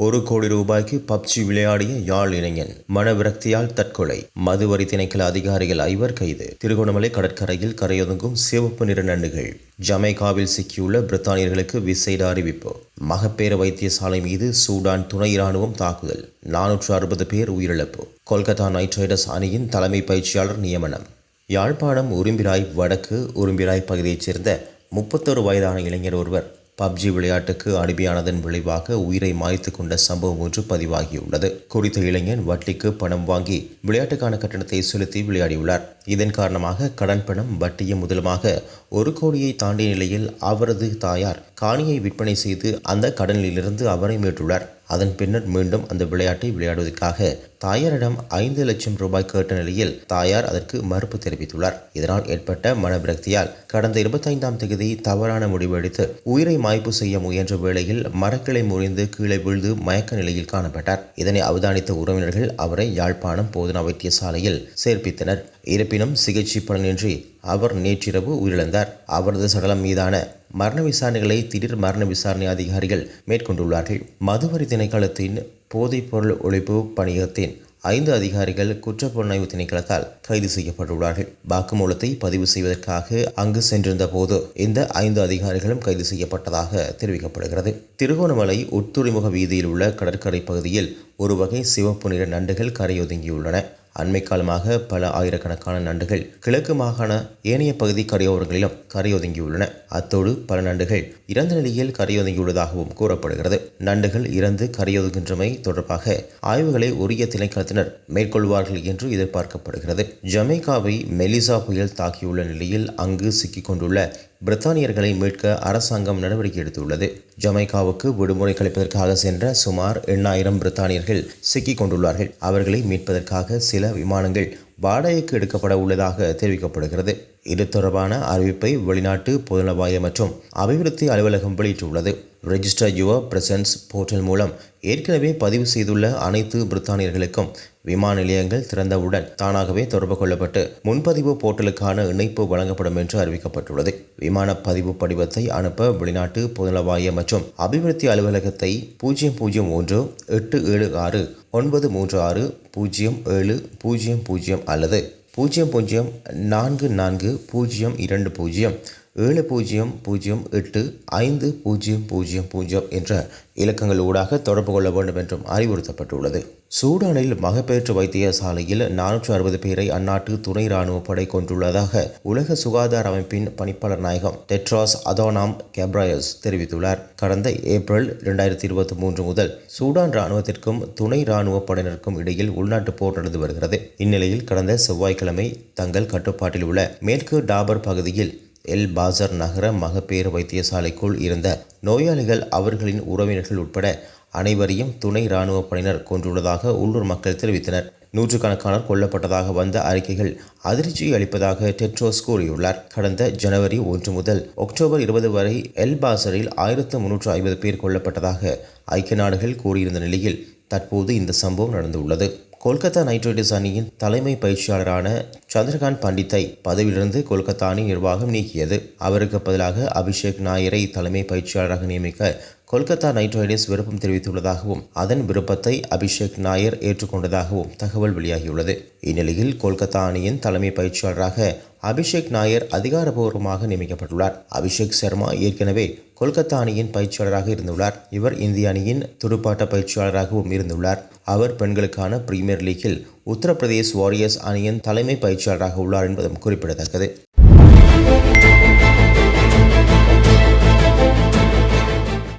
ஒரு கோடி ரூபாய்க்கு பப்ஜி விளையாடிய யாழ் இளைஞன் மனவிரக்தியால் தற்கொலை. மதுவரி திணைக்கள அதிகாரிகள் ஐவர் கைது. திருகோணமலை கடற்கரையில் கரையொதுங்கும் சிவப்பு நிற நண்டுகள். ஜமைக்காவில் சிக்கியுள்ள பிரித்தானியர்களுக்கு விசேட அறிவிப்பு. மகப்பேறு வைத்தியசாலை மீது சூடான் துணை இராணுவம் தாக்குதல். நானூற்று அறுபது பேர் உயிரிழப்பு. கொல்கத்தா நைட் ரைடர்ஸ் அணியின் தலைமை பயிற்சியாளர் நியமனம். யாழ்ப்பாணம் உரும்பிராய் வடக்கு உரும்பிராய் பகுதியைச் சேர்ந்த முப்பத்தொரு வயதான இளைஞர் ஒருவர் பப்ஜி விளையாட்டுக்கு அடிமையானதன் விளைவாக உயிரை மாய்த்து கொண்ட சம்பவம் ஒன்று பதிவாகியுள்ளது. குறித்த இளைஞன் வட்டிக்கு பணம் வாங்கி விளையாட்டுக்கான கட்டணத்தை செலுத்தி விளையாடியுள்ளார். இதன் காரணமாக கடன் பணம் வட்டியும் முதலுமாக ஒரு கோடியை தாண்டிய நிலையில் அவரது தாயார் காணியை விற்பனை செய்து அந்த கடனிலிருந்து அவரை மீட்டுள்ளார். அதன் பின்னர் மீண்டும் அந்த விளையாட்டை விளையாடுவதற்காக தாயாரிடம் ஐந்து லட்சம் ரூபாய் கேட்ட நிலையில் தாயார் அதற்கு மறுப்பு தெரிவித்துள்ளார். இதனால் ஏற்பட்ட மனவிரக்தியால் கடந்த இருபத்தைந்தாம் தேதி தவறான முடிவு எடுத்து உயிரை மாய்ப்பு செய்ய முயன்ற வேளையில் மரக்கிளை முறிந்து கீழே விழுந்து மயக்க நிலையில் காணப்பட்டார். இதனை அவதானித்த உறவினர்கள் அவரை யாழ்ப்பாணம் போதனா வைத்தியசாலையில் சேர்ப்பித்தனர். இருப்பினும் சிகிச்சை பலனின்றி அவர் நேற்றிரவு உயிரிழந்தார். அவரது சடலம் மீதான மரண விசாரணைகளை திடீர் மரண விசாரணை அதிகாரிகள் மேற்கொண்டுள்ளார்கள். மதுவரி திணைக்களத்தின் போதைப்பொருள் ஒழிப்பு பணியகத்தின் ஐந்து அதிகாரிகள் குற்றப்புலனாய்வு திணைக்களத்தால் கைது செய்யப்பட்டுள்ளார்கள். வாக்குமூலத்தை பதிவு செய்வதற்காக அங்கு சென்றிருந்த போது இந்த ஐந்து அதிகாரிகளும் கைது செய்யப்பட்டதாக தெரிவிக்கப்படுகிறது. திருகோணமலை உட்துறைமுக வீதியில் உள்ள கடற்கரை பகுதியில் ஒரு வகை சிவப்பு நிற நண்டுகள் கரையொதுங்கியுள்ளன. அண்மை காலமாக பல ஆயிரக்கணக்கான நண்டுகள் கிழக்கு மாகாண ஏனைய பகுதி கரையோரங்களிலும் கரையொதுங்கியுள்ளன. அத்தோடு பல நண்டுகள் இறந்த நிலையில் கரையொதுங்கியுள்ளதாகவும் கூறப்படுகிறது. நண்டுகள் இறந்து கரையொதுங்கின்றமை தொடர்பாக ஆய்வுகளை உரிய திணைக்களத்தினர் மேற்கொள்வார்கள் என்று எதிர்பார்க்கப்படுகிறது. ஜமைக்காவை மெலிசா புயல் தாக்கியுள்ள நிலையில் அங்கு சிக்கிக் கொண்டுள்ள பிரித்தானியர்களை மீட்க அரசாங்கம் நடவடிக்கை எடுத்துள்ளது. ஜமைக்காவுக்கு விடுமுறை கழிப்பதற்காக சென்ற சுமார் எண்ணாயிரம் பிரித்தானியர்கள் சிக்கிக் கொண்டுள்ளார்கள். அவர்களை மீட்பதற்காக சில விமானங்கள் வாடகைக்கு எடுக்கப்பட உள்ளதாக தெரிவிக்கப்படுகிறது. இது தொடர்பான அறிவிப்பை வெளிநாட்டு பொதுநலவாய மற்றும் அபிவிருத்தி அலுவலகம் வெளியிட்டுள்ளது. ரெஜிஸ்டர் யுவர் பிரசன்ஸ் போர்ட்டல் மூலம் ஏற்கனவே பதிவு செய்துள்ள அனைத்து பிரித்தானியர்களுக்கும் விமான நிலையங்கள் திறந்தவுடன் தானாகவே தொடர்பு கொள்ளப்பட்டு முன்பதிவு போர்ட்டலுக்கான இணைப்பு வழங்கப்படும் என்று அறிவிக்கப்பட்டுள்ளது. விமான பதிவு படிவத்தை அனுப்ப வெளிநாட்டு பொதுநலவாய மற்றும் அபிவிருத்தி அலுவலகத்தை பூஜ்ஜியம் பூஜ்ஜியம் ஒன்று எட்டு ஏழு ஆறு ஒன்பது மூன்று ஆறு பூஜ்ஜியம் ஏழு பூஜ்ஜியம் பூஜ்ஜியம் அல்லது பூஜ்ஜியம் பூஜ்ஜியம் நான்கு நான்கு பூஜ்ஜியம் இரண்டு பூஜ்ஜியம் ஏழு பூஜ்ஜியம் பூஜ்ஜியம் எட்டு ஐந்து பூஜ்ஜியம் பூஜ்ஜியம் பூஜ்ஜியம் என்ற இலக்கங்கள் ஊடாக தொடர்பு கொள்ள வேண்டும் என்றும் அறிவுறுத்தப்பட்டுள்ளது. சூடானில் மகப்பேற்று வைத்தியசாலையில் நானூற்று அறுபது பேரை அந்நாட்டு துணை ராணுவ படை கொண்டுள்ளதாக உலக சுகாதார அமைப்பின் பணிப்பாளர் நாயகம் டெட்ராஸ் அதோனாம் கேப்ராயஸ் தெரிவித்துள்ளார். கடந்த ஏப்ரல் இரண்டாயிரத்தி இருபத்தி மூன்று முதல் சூடான் ராணுவத்திற்கும் துணை ராணுவ படையினருக்கும் இடையில் உள்நாட்டு போர் நடந்து வருகிறது. இந்நிலையில் கடந்த செவ்வாய்க்கிழமை தங்கள் கட்டுப்பாட்டில் உள்ள மேற்கு டாபர் பகுதியில் எல் பாசர் நகர மகப்பேறு வைத்தியசாலைக்குள் இருந்த நோயாளிகள் அவர்களின் உறவினர்கள் உட்பட அனைவரையும் துணை இராணுவ படையினர் கொண்டுள்ளதாக உள்ளூர் மக்கள் தெரிவித்தனர். நூற்றுக்கணக்கானோர் கொல்லப்பட்டதாக வந்த அறிக்கைகள் அதிர்ச்சியை அளிப்பதாக டெட்ரோஸ் கூறியுள்ளார். கடந்த ஜனவரி ஒன்று முதல் அக்டோபர் இருபது வரை எல் பாசரில் ஆயிரத்து முன்னூற்று ஐம்பது பேர் கொல்லப்பட்டதாக ஐக்கிய நாடுகள் கூறியிருந்த நிலையில் தற்போது இந்த சம்பவம் நடந்துள்ளது. கொல்கத்தா நைட் ரைடர்ஸ் அணியின் தலைமை பயிற்சியாளரான சந்திரகாந்த் பண்டித்தை பதவியிலிருந்து கொல்கத்தா அணி நிர்வாகம் நீக்கியது. அவருக்கு பதிலாக அபிஷேக் நாயரை தலைமை பயிற்சியாளராக நியமிக்க கொல்கத்தா நைட் ரைடர்ஸ் விருப்பம் தெரிவித்துள்ளதாகவும் அதன் விருப்பத்தை அபிஷேக் நாயர் ஏற்றுக்கொண்டதாகவும் தகவல் வெளியாகியுள்ளது. இந்நிலையில் கொல்கத்தா அணியின் தலைமை பயிற்சியாளராக அபிஷேக் நாயர் அதிகாரபூர்வமாக நியமிக்கப்பட்டுள்ளார். அபிஷேக் சர்மா ஏற்கனவே கொல்கத்தா அணியின் பயிற்சியாளராக இருந்துள்ளார். இவர் இந்திய அணியின் துடுப்பாட்ட பயிற்சியாளராகவும் இருந்துள்ளார். அவர் பெண்களுக்கான பிரீமியர் லீக்கில் உத்தரப்பிரதேஷ் வாரியர்ஸ் அணியின் தலைமை பயிற்சியாளராக உள்ளார் என்பதும் குறிப்பிடத்தக்கது.